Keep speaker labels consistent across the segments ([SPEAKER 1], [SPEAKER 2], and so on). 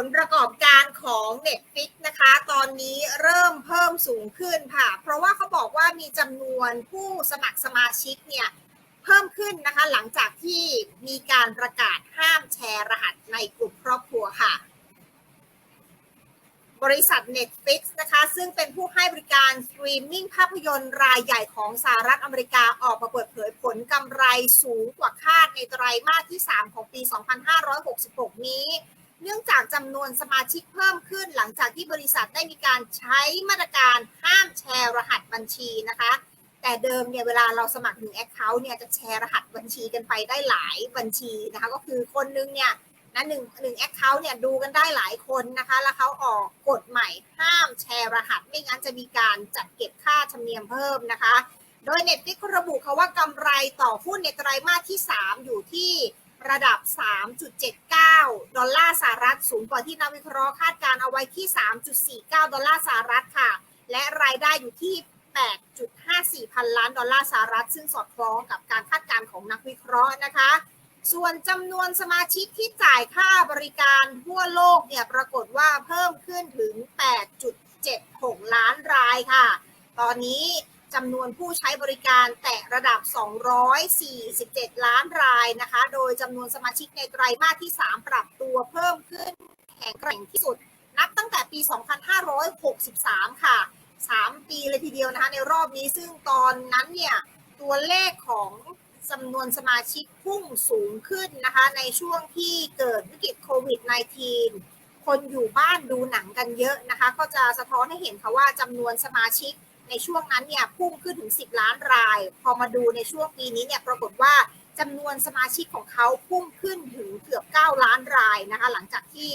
[SPEAKER 1] ผลประกอบการของ Netflix นะคะ ตอนนี้เริ่มเพิ่มสูงขึ้นค่ะ เพราะว่าเขาบอกว่ามีจำนวนผู้สมัครสมาชิกเนี่ยเพิ่มขึ้นนะคะ หลังจากที่มีการประกาศห้ามแชร์รหัสในกลุ่มครอบครัวค่ะ บริษัท Netflix นะคะ ซึ่งเป็นผู้ให้บริการสตรีมมิ่งภาพยนตร์รายใหญ่ของสหรัฐอเมริกาออกมาเปิดเผยผลกำไรสูงกว่าคาดในไตรมาสที่ 3 ของปี 2566 นี้ เนื่องจากจำนวนสมาชิกเพิ่มขึ้น หลังจากที่บริษัทได้มีการใช้มาตรการห้ามแชร์รหัสบัญชีนะคะ แต่เดิมเนี่ยเวลาเราสมัครหนึ่งแอคเคาท์เนี่ยจะแชร์รหัสบัญชีกันไปได้หลายบัญชีนะคะ ก็คือคนนึงเนี่ยนะหนึ่งหนึ่งแอคเคาท์เนี่ยดูกันได้หลายคนนะคะ แล้วเขาออกกฎใหม่ห้ามแชร์รหัส ไม่งั้นจะมีการจัดเก็บค่าธรรมเนียมเพิ่มนะคะ โดย Netflix ระบุเขาว่ากำไรต่อหุ้นในไตรมาสที่ 3 อยู่ที่ ระดับ 3.79 ดอลลาร์สหรัฐ สูงกว่าที่นักวิเคราะห์คาดการเอาไว้ที่ 3.49 ดอลลาร์สหรัฐค่ะ และรายได้อยู่ที่ 8.54 พันล้านดอลลาร์สหรัฐ ซึ่งสอดคล้องกับการคาดการณ์ของนักวิเคราะห์นะคะ ส่วนจำนวนสมาชิกที่จ่ายค่าบริการทั่วโลกเนี่ยปรากฏว่าเพิ่มขึ้นถึง 8.76 ล้านรายค่ะ ตอนนี้ จำนวนผู้ใช้บริการแตะระดับ 247 ล้านรายนะคะ โดยจำนวนสมาชิกในไตรมาสที่ 3 ปรับตัวเพิ่มขึ้นแข็งแกร่งที่สุด นับตั้งแต่ปี 2563 ค่ะ 3 ปีเลยทีเดียวนะคะ ในรอบนี้ซึ่งตอนนั้นเนี่ย ตัวเลขของจำนวนสมาชิกพุ่งสูงขึ้นนะคะ ในช่วงที่เกิดวิกฤตโควิด -19 คนอยู่บ้านดูหนังกันเยอะนะคะ ก็จะสะท้อนให้เห็นค่ะว่าจำนวนสมาชิก ในช่วงนั้นเนี่ยพุ่งขึ้นถึง 10 ล้านราย พอมาดูในช่วงปีนี้เนี่ยปรากฏว่าจำนวนสมาชิกของเขาพุ่งขึ้นถึงเกือบ 9 ล้านรายนะคะหลังจากที่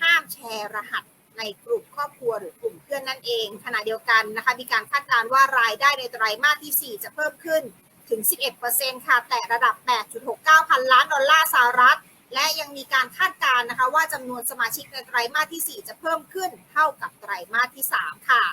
[SPEAKER 1] ห้ามแชร์รหัสในกลุ่มครอบครัวหรือกลุ่มเพื่อนนั่นเอง ขณะเดียวกันนะคะมีการคาดการณ์ว่ารายได้ในไตรมาสที่ 4 จะเพิ่มขึ้นถึง 11%ค่ะ แต่ระดับ 8.69 พันล้านดอลลาร์สหรัฐ และยังมีการคาดการณ์นะคะว่าจำนวนสมาชิกในไตรมาสที่ 4 จะเพิ่มขึ้นเท่ากับไตรมาสที่ 3 ค่ะ